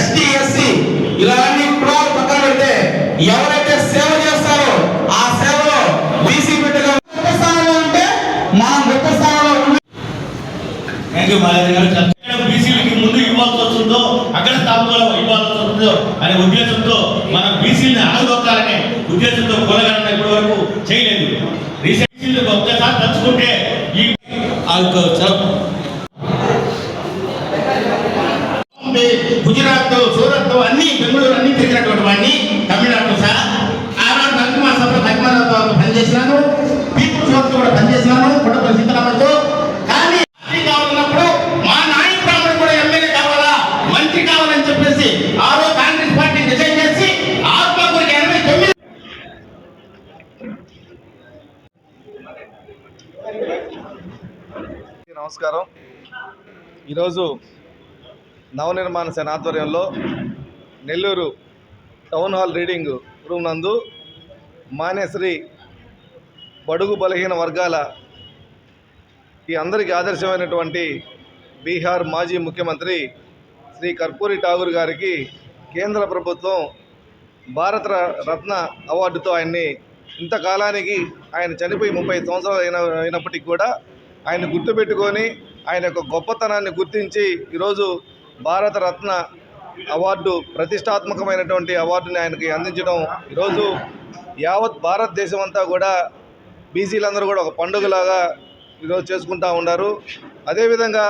ST SC ఇలాంటి కులాలు పక్కన పెడితే ఎవరైతే సేవ చేస్తారో ఆ సేవలో బీసీ బిడ్డగా గొప్ప స్థానంలో ఉంటే మనం గొప్ప స్థానంలో ఉండి బీసీలకి ముందు ఇవ్వాల్సి వస్తుందో అక్కడ స్థాపనలో ఇవ్వాల్సి వస్తుందో అనే ఉద్దేశంతో మనం బీసీలని ఆగదొక్కాలనే ఉద్దేశంతో కులగణన ఇప్పటి వరకు చేయలేదు రీసెంట్ ఒక్కసారి తలుచుకుంటే ఈ బాంబే, గుజరాత్ సూరత్ అన్ని బెంగళూరు అన్ని తిరిగినటువంటి వాడిని తమిళనాడు సార్ ఆనాడు నందిమా సభ నందిమాలతో పనిచేసినాను పీపుల్స్ వర్క్ కూడా పనిచేసినాను పుట్టపల్లి సీతారామతో కానీ కావాలన్నప్పుడు మా నాయక బ్రాహ్మణుడు కూడా ఎమ్మెల్యే కావాలా? మంత్రి కావాలని చెప్పేసి ఆ రోజు కాంగ్రెస్ పార్టీ డిసైడ్ చేసి ఆత్మకూరికి ఎనభై తొమ్మిది నమస్కారం. ఈరోజు నవనిర్మాణ సేన ఆధ్వర్యంలో Nellore town hall reading room నందు మానేశ్రీ బడుగు బలహీన వర్గాల ఈ అందరికీ ఆదర్శమైనటువంటి బీహార్ మాజీ ముఖ్యమంత్రి శ్రీ కర్పూరి ఠాగూర్ గారికి కేంద్ర ప్రభుత్వం భారత రత్న అవార్డుతో ఆయన్ని ఇంతకాలానికి ఆయన చనిపోయి ముప్పై సంవత్సరాలు అయిన అయినప్పటికీ కూడా ఆయన గుర్తుపెట్టుకొని ఆయన యొక్క గొప్పతనాన్ని గుర్తించి ఈరోజు భారతరత్న అవార్డు ప్రతిష్టాత్మకమైనటువంటి అవార్డుని ఆయనకి అందించడం ఈరోజు యావత్ భారతదేశం అంతా కూడా బీసీలందరూ కూడా ఒక పండుగలాగా ఈరోజు చేసుకుంటా ఉన్నారు. అదేవిధంగా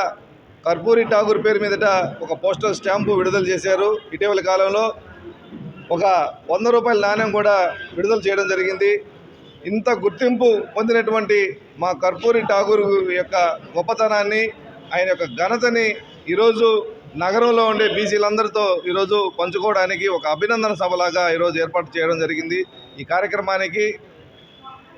కర్పూరి ఠాగూర్ పేరు మీదట ఒక పోస్టల్ స్టాంపు విడుదల చేశారు. ఇటీవల కాలంలో ఒక వంద రూపాయల నాణ్యం కూడా విడుదల చేయడం జరిగింది. ఇంత గుర్తింపు పొందినటువంటి మా కర్పూరి ఠాగూర్ యొక్క గొప్పతనాన్ని ఆయన యొక్క ఘనతని ఈరోజు నగరంలో ఉండే బీసీలందరితో ఈరోజు పంచుకోవడానికి ఒక అభినందన సభలాగా ఈరోజు ఏర్పాటు చేయడం జరిగింది. ఈ కార్యక్రమానికి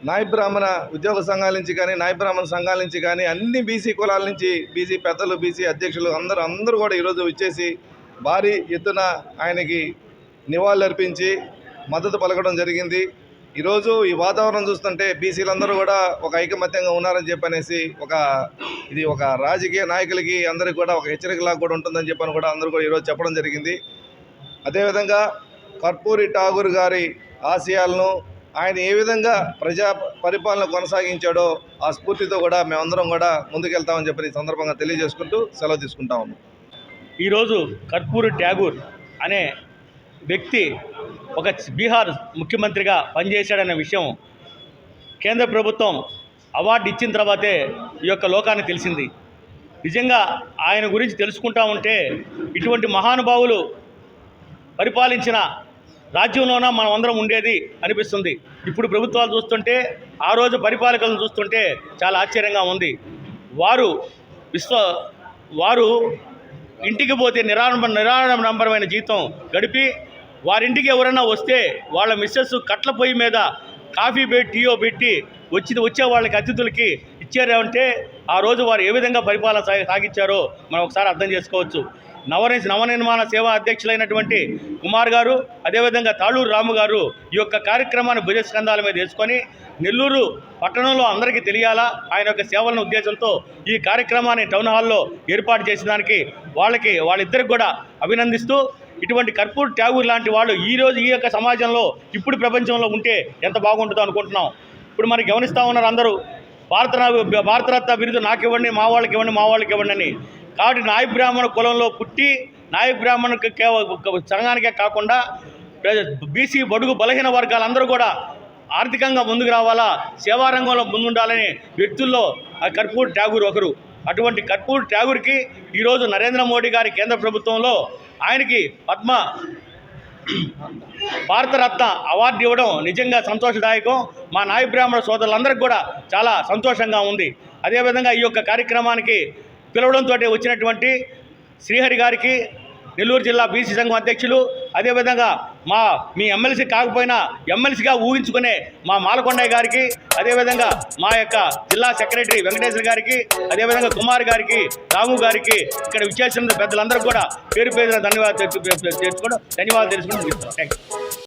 నాయ బ్రాహ్మణ ఉద్యోగ సంఘాల నుంచి కానీ నాయ బ్రాహ్మణ సంఘాల నుంచి కానీ అన్ని బీసీ కులాల నుంచి బీసీ పెద్దలు బీసీ అధ్యక్షులు అందరూ అందరూ కూడా ఈరోజు ఇచ్చేసి భారీ ఎత్తున ఆయనకి నివాళులర్పించి మద్దతు పలకడం జరిగింది. ఈరోజు ఈ వాతావరణం చూస్తుంటే బీసీలందరూ కూడా ఒక ఐకమత్యంగా ఉన్నారని చెప్పనేసి ఒక ఇది ఒక రాజకీయ నాయకులకి అందరికీ కూడా ఒక హెచ్చరికలాగా కూడా ఉంటుందని చెప్పని కూడా అందరూ కూడా ఈరోజు చెప్పడం జరిగింది. అదేవిధంగా కర్పూరి ఠాగూర్ గారి ఆశయాలను ఆయన ఏ విధంగా ప్రజా పరిపాలన కొనసాగించాడో ఆ స్ఫూర్తితో కూడా మేమందరం కూడా ముందుకెళ్తామని చెప్పి ఈ సందర్భంగా తెలియజేసుకుంటూ సెలవు తీసుకుంటా ఉన్నాం. ఈరోజు కర్పూరి ట్యాగూర్ అనే వ్యక్తి ఒక బీహార్ ముఖ్యమంత్రిగా పనిచేశాడనే విషయం కేంద్ర ప్రభుత్వం అవార్డు ఇచ్చిన తర్వాతే ఈ యొక్క లోకాన్ని తెలిసింది. నిజంగా ఆయన గురించి తెలుసుకుంటా ఉంటే ఇటువంటి మహానుభావులు పరిపాలించిన రాజ్యంలోన మనం అందరం ఉండేది అనిపిస్తుంది. ఇప్పుడు ప్రభుత్వాలు చూస్తుంటే ఆ రోజు పరిపాలకులను చూస్తుంటే చాలా ఆశ్చర్యంగా ఉంది. వారు విశ్వ వారు ఇంటికి పోతే నిరాడంబ నిరాడంబరమైన జీవితం గడిపి వారింటికి ఎవరైనా వస్తే వాళ్ళ మిస్సెస్ కట్ల పొయ్యి మీద కాఫీ పెట్టి టీయో పెట్టి వచ్చి వచ్చే వాళ్ళకి అతిథులకి ఇచ్చారంటే ఆ రోజు వారు ఏ విధంగా పరిపాలన సా- సాగించారో మనం ఒకసారి అర్థం చేసుకోవచ్చు. నవని నవనిర్మాణ సేవా అధ్యక్షులైనటువంటి కుమార్ గారు అదేవిధంగా తాళూరు రాము గారు ఈ యొక్క కార్యక్రమాన్ని భుజస్కంధాల మీద వేసుకొని నెల్లూరు పట్టణంలో అందరికీ తెలియాలా ఆయన యొక్క సేవలను ఉద్దేశంతో ఈ కార్యక్రమాన్ని టౌన్ హాల్లో ఏర్పాటు చేసిన దానికి వాళ్ళకి వాళ్ళిద్దరికి కూడా అభినందిస్తూ ఇటువంటి కర్పూర్ ట్యాగూర్ లాంటి వాళ్ళు ఈ రోజు ఈ యొక్క సమాజంలో ఇప్పుడు ప్రపంచంలో ఉంటే ఎంత బాగుంటుందో అనుకుంటున్నాం. ఇప్పుడు మనకి గమనిస్తూ ఉన్నారు అందరూ. భారత భారతరత్న బిరుదు నాకు ఇవ్వండి మా వాళ్ళకి ఇవ్వండి మా వాళ్ళకి ఇవ్వండి అని. కాబట్టి నాయ బ్రాహ్మణ కులంలో పుట్టి నాయ బ్రాహ్మణ సంఘానికే కాకుండా బీసీ బడుగు బలహీన వర్గాలందరూ కూడా ఆర్థికంగా ముందుకు రావాలా సేవారంగంలో ముందుండాలని వ్యక్తుల్లో ఆ కర్పూర్ ట్యాగూర్ ఒకరు. అటువంటి కర్పూర్ ట్యాగూర్కి ఈరోజు నరేంద్ర మోడీ గారి కేంద్ర ప్రభుత్వంలో ఆయనకి పద్మ భారతరత్న అవార్డు ఇవ్వడం నిజంగా సంతోషదాయకం. మా నాయ బ్రాహ్మణ సోదరులందరికీ కూడా చాలా సంతోషంగా ఉంది. అదేవిధంగా ఈ యొక్క కార్యక్రమానికి పిలవడంతో వచ్చినటువంటి శ్రీహరి గారికి నెల్లూరు జిల్లా బీసీ సంఘం అధ్యక్షులు. అదేవిధంగా మా మీ ఎమ్మెల్సీ కాకపోయినా ఎమ్మెల్సీగా ఊహించుకునే మా మాలకొండయ్య గారికి అదేవిధంగా మా యొక్క జిల్లా సెక్రటరీ వెంకటేశ్వర గారికి అదేవిధంగా కుమార్ గారికి రాము గారికి ఇక్కడ విచ్చేసిన పెద్దలందరూ కూడా పేరు పేరున ధన్యవాదాలు తెచ్చుకోవడం ధన్యవాదాలు తెలుసుకుంటూ థ్యాంక్ యూ